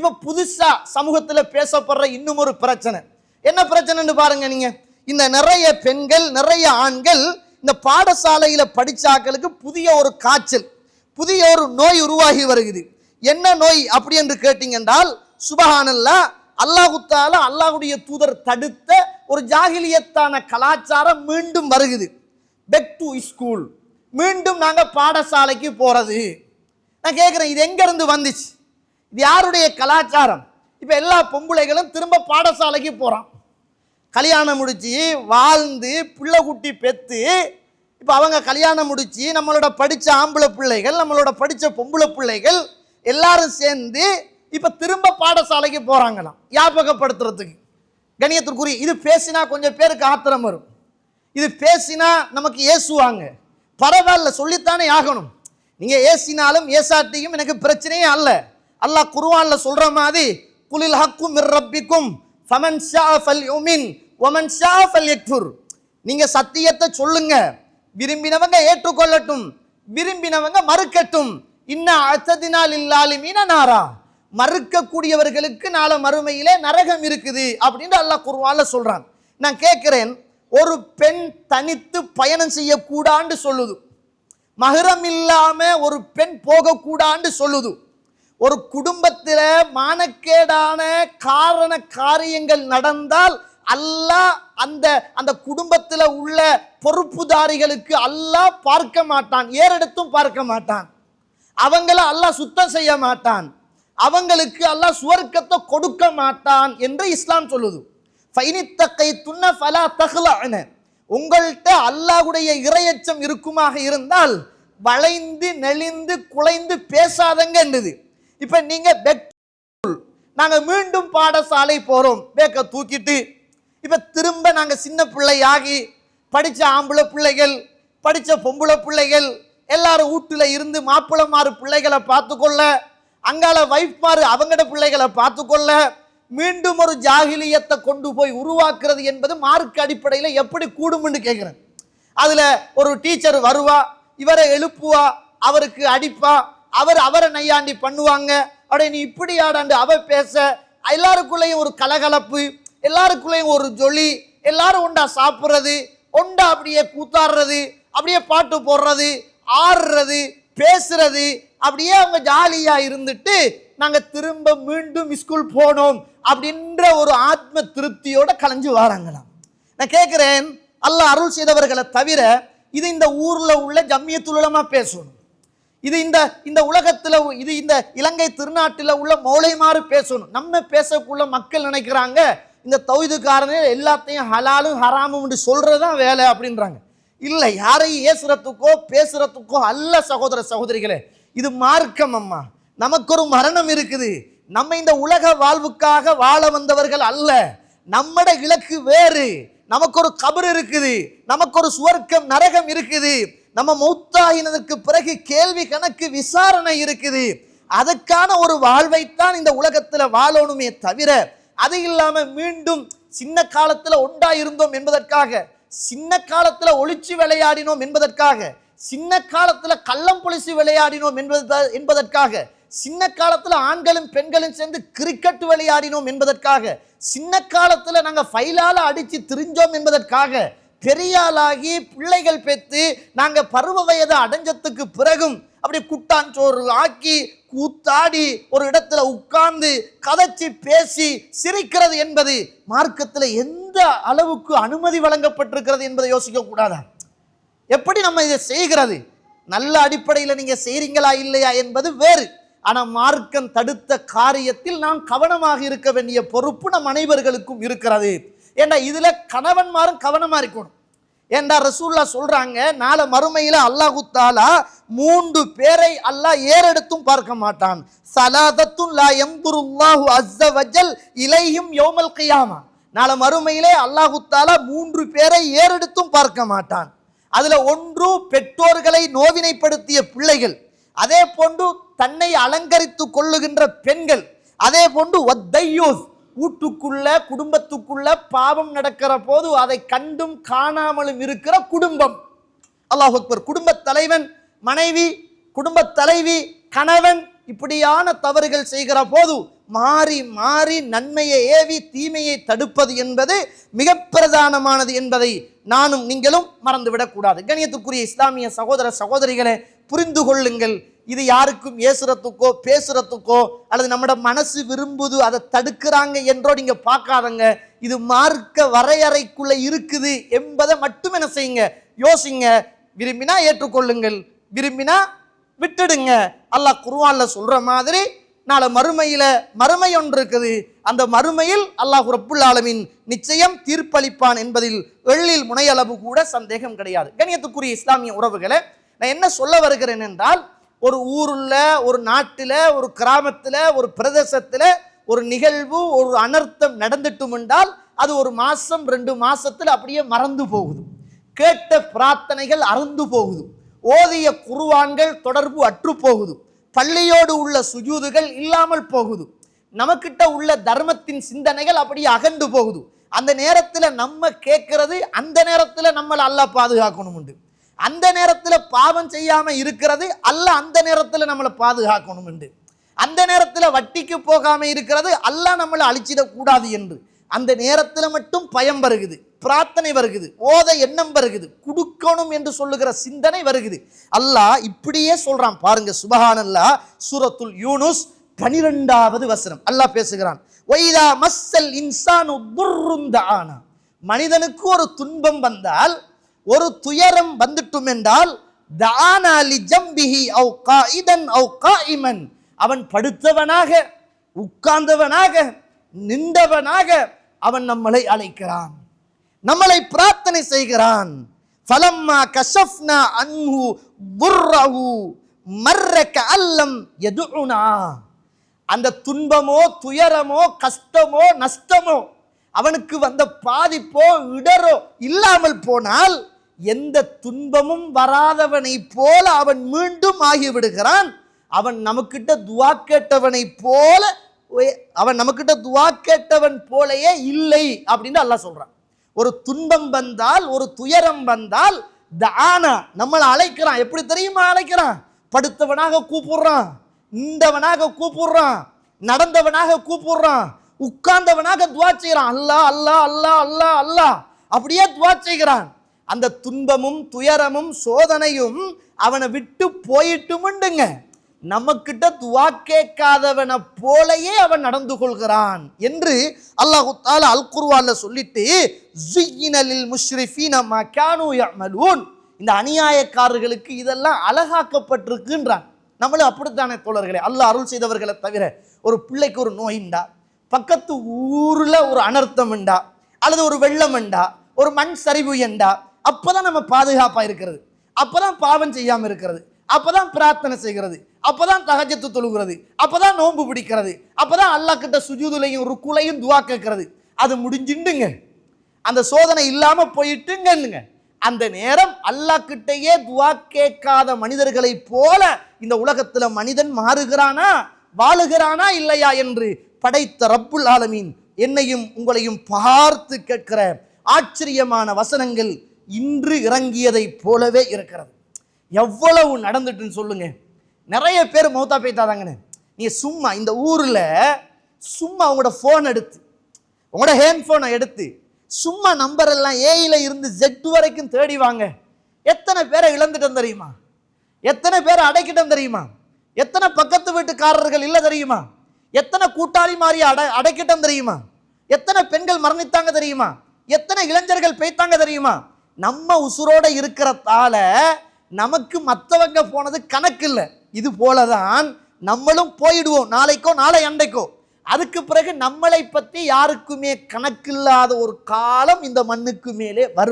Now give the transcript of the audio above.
இப்போ புதுசாக சமூகத்தில் பேசப்படுற இன்னும் ஒரு பிரச்சனை. என்ன பிரச்சனைன்னு பாருங்க நீங்கள் இந்த நிறைய பெண்கள் நிறைய ஆண்கள் இந்த பாடசாலையில் படித்தாக்களுக்கு புதிய ஒரு காய்ச்சல் புதிய ஒரு நோய் உருவாகி வருகிறது. என்ன நோய் அப்படி என்று கேட்டீங்கன்றால் சுபஹானல்லா அல்லாஹு தாலா அல்லாஹ்வுடைய தூதர் தடுத்த ஒரு ஜாகிலியத்தான கலாச்சாரம் மீண்டும் வருகுது பெக் டு ஸ்கூல் மீண்டும் நாங்கள் பாடசாலைக்கு போகிறது நான் கேட்குறேன் இது எங்கேருந்து வந்துச்சு? இது யாருடைய கலாச்சாரம்? இப்போ எல்லா பொம்பளைகளும் திரும்ப பாடசாலைக்கு போகிறான் கல்யாணம் முடித்து வாழ்ந்து பிள்ளை குட்டி பெற்று இப்போ அவங்க கல்யாணம் முடித்து நம்மளோட படித்த ஆம்பளை பிள்ளைகள் நம்மளோட படித்த பொம்பளை பிள்ளைகள் எல்லாரும் சேர்ந்து இப்போ திரும்ப பாடசாலைக்கு போகிறாங்களாம் ஞாபகப்படுத்துறதுக்கு. கணியத்திற்குரிய இது பேசினா கொஞ்சம் பேருக்கு ஆத்திரம் வரும். இது பேசினா நமக்கு ஏசுவாங்க. பரவாயில்ல சொல்லித்தானே ஆகணும். நீங்கள் ஏசினாலும் ஏசாட்டியும் எனக்கு பிரச்சனையே அல்ல. அல்லாஹ் குருவானில் சொல்ற மாதிரி குலில் ஹக்கும் மிர் ரப்பிக்கும் ஃபமன் ஷா ஃபல் யுமின் ஒமன் ஷா ஃபல் யக்ஃபுர் நீங்க சத்தியத்தை சொல்லுங்க. விரும்பினவங்க ஏற்றுக்கொள்ளட்டும். விரும்பினவங்க மறுக்கட்டும். இன்ன அச்சதினால் இல்லாலுமீன நாரா. மறுக்கக்கூடியவர்களுக்கு நாளை மறுமையிலே நரகம் இருக்குது அப்படின்னு அல்லாஹ் குருவால சொல்றான் நான் கேட்கிறேன் ஒரு பெண் தனித்து பயணம் செய்யக்கூடான்னு சொல்லுது. மகரம் இல்லாம ஒரு பெண் போகக்கூடான்னு சொல்லுது. ஒரு குடும்பத்தில் மானக்கேடான காரண காரியங்கள் நடந்தால் அல்லாஹ் அந்த அந்த குடும்பத்தில் உள்ள பொறுப்புதாரிகளுக்கு அல்லாஹ் பார்க்க மாட்டான் ஏறெடுத்தும் பார்க்க மாட்டான். அவங்கள அல்லாஹ் சுத்தம் செய்ய மாட்டான். அவங்களுக்கு அல்லாஹ் சுவர்க்கத்தை கொடுக்க மாட்டான் என்று இஸ்லாம் சொல்லுது. ஃபைனித்தக்கை துண்ண ஃபலா தகலான உங்கள்கிட்ட அல்லாஹுடைய இரையச்சம் இருக்குமாக இருந்தால் வளைந்து நெளிந்து குலைந்து பேசாதங்க என்னது? இப்போ நீங்கள் பெக் நாங்கள் மீண்டும் பாடசாலை போகிறோம் பேக்கை தூக்கிட்டு. இப்போ திரும்ப நாங்கள் சின்ன பிள்ளையாகி படித்த ஆம்பளை பிள்ளைகள் படித்த பொம்பளை பிள்ளைகள் எல்லாரும் வீட்டில் இருந்து மாப்பிளமாறு பிள்ளைகளை பார்த்துக்கொள்ள அங்கால வைஃப்மாரு அவங்கட பிள்ளைகளை பார்த்துக்கொள்ள மீண்டும் ஒரு ஜாகிலியத்தை கொண்டு போய் உருவாக்குறது என்பது மார்க் அடிப்படையில் எப்படி கூடும்னு கேட்குறேன் அதில் ஒரு டீச்சர் வருவா இவரை எழுப்புவா அவருக்கு அடிப்பா அவர் அவரை நையாண்டி பண்ணுவாங்க. அப்படி நீ இப்படி ஆடாண்டு அவ பேச. எல்லாருக்குள்ளேயும் ஒரு கலகலப்பு எல்லாருக்குள்ளேயும் ஒரு ஜொலி எல்லாரும் ஒண்டா சாப்பிட்றது ஒண்டா அப்படியே கூத்தாடுறது அப்படியே பாட்டு போடுறது ஆடுறது பேசுறது அப்படியே அவங்க ஜாலியாக இருந்துட்டு நாங்கள் திரும்ப மீண்டும் ஸ்கூல் போனோம் அப்படின்ற ஒரு ஆத்ம திருப்தியோட கலைஞ்சு வராங்களாம். நான் கேட்குறேன் அல்லாஹ் அருள் செய்தவர்களை தவிர இது இந்த ஊரில் உள்ள ஜம்மியத்துலமா பேசணும். இது இந்த இந்த உலகத்தில் இது இந்த இலங்கை திருநாட்டில் உள்ள மௌளைமாறு பேசணும். நம்ம பேசக்குள்ள மக்கள் நினைக்கிறாங்க இந்த தௌதுக்காரனே எல்லாத்தையும் ஹலாலும் ஹராமும் சொல்றதுதான் வேலை அப்படின்றாங்க. இல்லை யாரையும் ஏசுறதுக்கோ பேசுறதுக்கோ அல்ல சகோதர சகோதரிகளே இது மார்க்கம் அம்மா. நமக்கு ஒரு மரணம் இருக்குது. நம்ம இந்த உலக வாழ்வுக்காக வாழ வந்தவர்கள் அல்ல. நம்மட இலக்கு வேறு. நமக்கு ஒரு கபர் இருக்குது. நமக்கு ஒரு சுவர்க்கம் நரகம் இருக்குது. நம்ம மௌத்தாயினதற்கு பிறகு கேள்வி கணக்கு விசாரணை இருக்குது. அதுக்கான ஒரு வாழ்வைத்தான் இந்த உலகத்தில் வாழணுமே தவிர அது இல்லாமல் மீண்டும் சின்ன காலத்தில் ஒன்றா இருந்தோம் என்பதற்காக சின்ன காலத்தில் ஒளிச்சு விளையாடினோம் என்பதற்காக சின்ன காலத்தில் கள்ளம் பொழிச்சு விளையாடினோம் என்பது என்பதற்காக சின்ன காலத்தில் ஆண்களும் பெண்களும் சேர்ந்து கிரிக்கெட் விளையாடினோம் என்பதற்காக சின்ன காலத்தில் நாங்கள் ஃபைலால் அடித்து திரிஞ்சோம் என்பதற்காக பெரியாளாகி பிள்ளைகள் பெற்று நாங்கள் பருவ வயது அடைஞ்சதுக்கு பிறகும் அப்படி குட்டான் சோறு ஆக்கி கூத்தாடி ஒரு இடத்துல உட்கார்ந்து கதைச்சி பேசி சிரிக்கிறது என்பது மார்க்கத்தில் எந்த அளவுக்கு அனுமதி வழங்கப்பட்டிருக்கிறது என்பதை யோசிக்க கூடாதா? எப்படி நம்ம இதை செய்கிறது? நல்ல அடிப்படையில் நீங்கள் செய்கிறீங்களா இல்லையா என்பது வேறு. ஆனால் மார்க்கம் தடுத்த காரியத்தில் நாம் கவனமாக இருக்க வேண்டிய பொறுப்பு நம் அனைவர்களுக்கும் இருக்கிறது. ஏண்டா இதில் கணவன்மாரும் கவனமாக இருக்கணும் ஏண்டா ரசூல்லா சொல்கிறாங்க நாளை மறுமையில் அல்லாஹு தாலா மூன்று பேரை அல்லாஹ் ஏறெடுத்தும் பார்க்க மாட்டான். சலாதத்துன் லா எம்புருல்லாஹு அஸ்ஸ வஜல் இலையும் யோமல் கையாமா. நாளை மறுமையிலே அல்லாஹு தாலா மூன்று பேரை ஏறெடுத்தும் பார்க்க மாட்டான். அதில் ஒன்று பெற்றோர்களை நோவினைப்படுத்திய பிள்ளைகள் அதே போன்று தன்னை அலங்கரித்து கொள்ளுகின்ற பெண்கள் அதே போன்று ஒத்தையூஸ் வீட்டுக்குள்ள குடும்பத்துக்குள்ள பாவம் நடக்கிற போது அதை கண்டும் காணாமலும் இருக்கிற குடும்பம். அல்லாஹ் அக்பர். குடும்ப தலைவன் மனைவி குடும்ப தலைவி கணவன் இப்படியான தவறுகள் செய்கிற போது மாறி மாறி நன்மையை ஏவி தீமையை தடுப்பது என்பது மிக பிரதானமானது என்பதை நானும் நீங்களும் மறந்துவிடக்கூடாது கணியத்துக்குரிய இஸ்லாமிய சகோதர சகோதரிகளே புரிந்து கொள்ளுங்கள். இது யாருக்கும் ஏசுறதுக்கோ பேசுறதுக்கோ அல்லது நம்மட மனசு விரும்புது அதை தடுக்கிறாங்க என்றோ நீங்க பார்க்காதங்க. இது மார்க்க வரையறைக்குள்ள இருக்குது என்பதை மட்டும் என்ன செய்யுங்க. யோசிங்க. விரும்பினா ஏற்றுக்கொள்ளுங்கள். விரும்பினா விட்டுடுங்க. அல்லாஹ் குருவான்ல சொல்ற மாதிரி நாளை மறுமையில மறுமை ஒன்று இருக்குது. அந்த மறுமையில் அல்லாஹ் ரப்புல் ஆலமின் நிச்சயம் தீர்ப்பளிப்பான் என்பதில் எள்ளில் முனையளவு கூட சந்தேகம் கிடையாது. கணியத்துக்குரிய இஸ்லாமிய உறவுகளை நான் என்ன சொல்ல வருகிறேன் என்றால் ஒரு ஊருள்ள ஒரு நாட்டில் ஒரு கிராமத்தில் ஒரு பிரதேசத்தில் ஒரு நிகழ்வு ஒரு அனர்த்தம் நடந்துட்டும் என்றால் அது ஒரு மாதம் ரெண்டு மாதத்தில் அப்படியே மறந்து போகுது. கேட்ட பிரார்த்தனைகள் அறுந்து போகுது. ஓதிய குருவான்கள் தொடர்பு அற்று போகுது. பள்ளியோடு உள்ள சுஜூதுகள் இல்லாமல் போகுது. நமக்கிட்ட உள்ள தர்மத்தின் சிந்தனைகள் அப்படியே அகண்டு போகுது. அந்த நேரத்தில் நம்ம கேட்கறது அந்த நேரத்தில் நம்மளை அல்லாஹ் பாதுகாக்கணும் உண்டு. அந்த நேரத்தில் பாவம் செய்யாமல் இருக்கிறது அல்ல அந்த நேரத்தில் நம்மளை பாதுகாக்கணும் என்று அந்த நேரத்தில் வட்டிக்கு போகாமல் இருக்கிறது அல்லாஹ் நம்மளை அழிச்சிடக்கூடாது என்று. அந்த நேரத்தில் மட்டும் பயம் வருகுது பிரார்த்தனை வருகுது ஓத எண்ணம் வருகுது கொடுக்கணும் என்று சொல்லுகிற சிந்தனை வருகுது. அல்லாஹ் இப்படியே சொல்கிறான் பாருங்க சுபஹானல்லா சூரத்துல் யூனுஸ் பனிரெண்டாவது வசனம். அல்லாஹ் பேசுகிறான் ஒய்தா மஸ்ஸல் இன்சானு துர்ருந்தானா மனிதனுக்கு ஒரு துன்பம் வந்தால் ஒரு துயரம் வந்துட்டும் என்றால் தானா லி ஜம்பிஹி இதன் காயிதன் அவ் காயிமன். அவன் படுத்தவனாக உட்கார்ந்தவனாக நின்றவனாக அவன் நம்மளை அழைக்கிறான். நம்மளை பிரார்த்தனை செய்கிறான். ஃபலம்மா கஷப்னா அன்ஹு புர்ரஹு மர்ரக அல்லம் எதுனா அந்த துன்பமோ துயரமோ கஷ்டமோ நஷ்டமோ அவனுக்கு வந்த பாதிப்போ இடரோ இல்லாமல் போனால் எந்த துன்பமும் வராதவனை போல அவன் மீண்டும் ஆகிவிடுகிறான். அவன் நமக்கிட்ட துவா கேட்டவனை போல அவன் நமக்கிட்ட துவா கேட்டவன் போலயே இல்லை அப்படின்னு அல்லாஹ் சொல்றான். ஒரு துன்பம் வந்தால் ஒரு துயரம் வந்தால் தானா நம்மளை அழைக்கிறான். எப்படி தெரியுமா அழைக்கிறான்? படுத்தவனாக கூப்பிடுறான் நின்றவனாக கூப்பிடுறான் நடந்தவனாக கூப்பிடுறான் உட்கார்ந்தவனாக துவா செய்கிறான். அல்லாஹ் அல்லாஹ் அல்லாஹ் அல்லாஹ் அல்லாஹ் அப்படியே துவா செய்கிறான். அந்த துன்பமும் துயரமும் சோதனையும் அவனை விட்டு போயிட்டுமுண்டுங்க நமக்கிட்ட துவா கேட்காதவனை போலயே அவன் நடந்து கொள்கிறான் என்று அல்லாஹு தால அல் குர்ஆன்ல சொல்லிட்டு ஜுய்யினலில் முஷ்ரிஃபீன மா கானூ இந்த அநியாயக்காரர்களுக்கு இதெல்லாம் அழகாக்கப்பட்டிருக்குன்றான். நம்மளும் அப்படித்தானே தோழர்களே அல்லாஹ் அருள் செய்தவர்களை தவிர ஒரு பிள்ளைக்கு ஒரு நோயிண்டா பக்கத்து ஊரில் ஒரு அனர்த்தம் உண்டா? அல்லது ஒரு வெள்ளம் உண்டா? ஒரு மண் சரிவு என்றா அப்பதான் நம்ம பாதுகாப்பாக இருக்கிறது. அப்போ தான் பாவம் செய்யாமல் இருக்கிறது. அப்போ தான் பிரார்த்தனை செய்கிறது. அப்போ தான் தகஜத்து தொழுகிறது. அப்பதான் நோன்பு பிடிக்கிறது. அப்பதான் அல்லாஹ் அல்லாக்கிட்ட சுஜூதுலையும் ருக்குலையும் துவா கேட்கறது. அது முடிஞ்சுண்டுங்க. அந்த சோதனை இல்லாமல் போயிட்டுங்கன்னுங்க. அந்த நேரம் அல்லாக்கிட்டேயே துவா கேட்காத மனிதர்களைப் போல இந்த உலகத்தில் மனிதன் மாறுகிறானா வாழுகிறானா இல்லையா என்று படைத்த ரப்புல் ஆலமீன் என்னையும் உங்களையும் பார்த்து கேட்கிற ஆச்சரியமான வசனங்கள் இன்று இறங்கியதைப் போலவே இருக்கிறது. எவ்வளவு நடந்துட்டுன்னு சொல்லுங்க. நிறைய பேர் மௌத்தா போய்த்தாதாங்கண்ணே நீ சும்மா இந்த ஊரில் சும்மா உங்களோட ஃபோன் எடுத்து உங்களோட ஹேண்ட் ஃபோனை எடுத்து சும்மா நம்பர் எல்லாம் ஏயில் இருந்து ஜெட் வரைக்கும் தேடி வாங்க. எத்தனை பேரை இழந்துட்டோம் தெரியுமா? எத்தனை பேரை அடைக்கிட்டோம் தெரியுமா? எத்தனை பக்கத்து வீட்டுக்காரர்கள் இல்லை தெரியுமா? எத்தனை கூட்டாளி மாறி அட அடைக்கிட்டோம் தெரியுமா? எத்தனை பெண்கள் மரணித்தாங்க தெரியுமா? எத்தனை இளைஞர்கள் பெய்த்தாங்க தெரியுமா? நம்ம உசுரோட இருக்கிறதால நமக்கு மற்றவங்க போனது கணக்கு இல்லை. இது போலதான் நம்மளும் போயிடுவோம். நாளைக்கோ நாளை அண்டைக்கோ அதுக்கு பிறகு நம்மளை பற்றி யாருக்குமே கணக்கில்லாத ஒரு காலம் இந்த மண்ணுக்கு மேலே வரும்.